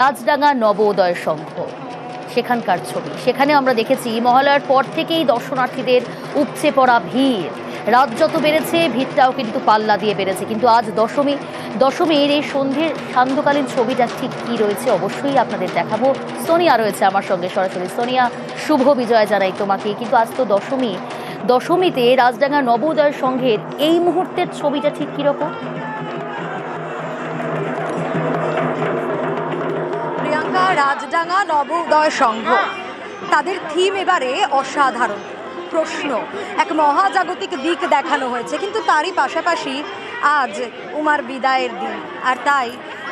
রাজডাঙ্গা নবোদয় সংঘ। সেখানকার ছবি। সেখানে আমরা দেখেছি মহালয়ার পর থেকেই দর্শনার্থীদের উপচে পড়া ভিড়। রাত যত বেড়েছে, ভিড়টাও কিন্তু পাল্লা দিয়ে বেড়েছে। কিন্তু আজ দশমী, দশমীর এই সন্ধ্যের সান্ধ্যকালীন ছবিটা ঠিক কি রয়েছে অবশ্যই আপনাদের দেখাবো। সোনিয়া রয়েছে আমার সঙ্গে সরাসরি। সোনিয়া, শুভ বিজয় জানাই তোমাকে। কিন্তু আজ তো দশমী। দশমীতে রাজডাঙ্গা নবোদয় সংঘের এই মুহূর্তের ছবিটা ঠিক কীরকম? রাজডাঙ্গা নবোদয় সংঘ। তাদের থিম এবারে অসাধারণ। প্রশ্ন, এক মহাজাগতিক দিক দেখানো হয়েছে, কিন্তু তারই পাশাপাশি আজ উমার বিদায়ের দিন। আর তাই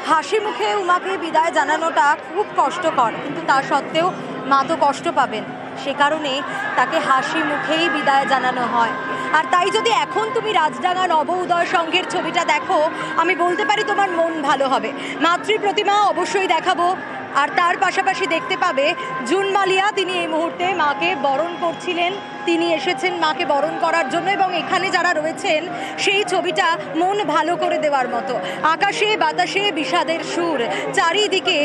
হাসি মুখে উমাকে বিদায় জানানোটা খুব কষ্টকর, কিন্তু তা সত্ত্বেও মা তো কষ্ট পাবেন। সে কারণে তাকে হাসি মুখেই বিদায় জানানো হয়। আর তাই যদি এখন তুমি রাজডাঙ্গা নব উদয় সংঘের ছবিটা দেখো, আমি বলতে পারি তোমার মন ভালো হবে। মাতৃ প্রতিমা অবশ্যই দেখাবো। আর তার পাশাপাশি দেখতে পাবে জুন মালিয়া তিনি এই মুহূর্তে মাকে বরণ করছিলেন। তিনি এসেছেন মাকে বরণ করার জন্য এবং এখানে যারা রয়েছেন, সেই ছবিটা মন ভালো করে দেওয়ার মতো। আকাশে বাতাসে বিষাদের সুর। চারিদিকে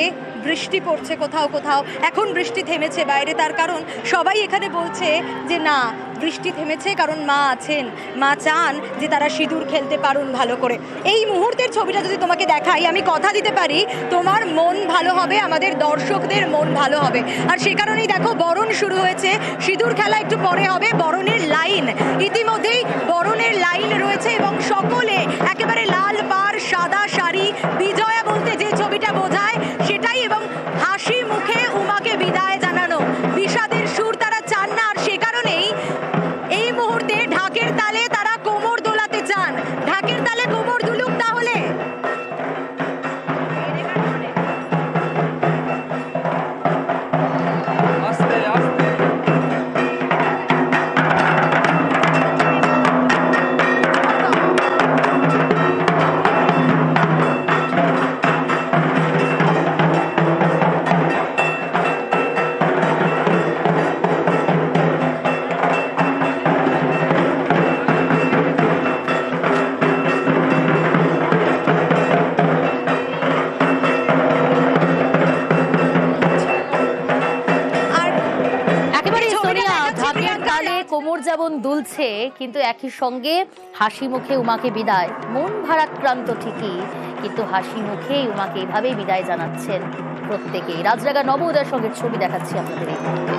বৃষ্টি পড়ছে কোথাও কোথাও। এখন বৃষ্টি থেমেছে বাইরে, তার কারণ সবাই এখানে বলছে যে না, বৃষ্টি থেমেছে কারণ মা আছেন। মা চান যে তারা সিঁদুর খেলতে পারুন ভালো করে। এই মুহূর্তের ছবিটা যদি তোমাকে দেখাই, আমি কথা দিতে পারি, তোমার মন ভালো হবে, আমাদের দর্শকদের মন ভালো হবে। আর সে কারণেই দেখো, বরণ শুরু হয়েছে। সিঁদুর খেলা একটু পরে হবে বরণের মুহূর্তে কোমর যেমন দুলছে, কিন্তু একই সঙ্গে হাসি মুখে উমাকে বিদায়। মন ভারাক্রান্ত ঠিকই, কিন্তু হাসি মুখে উমাকে এভাবেই বিদায় জানাচ্ছেন প্রত্যেকেই। রাজরাগা নব উদয় সঙ্গে ছবি দেখাচ্ছি আপনাদের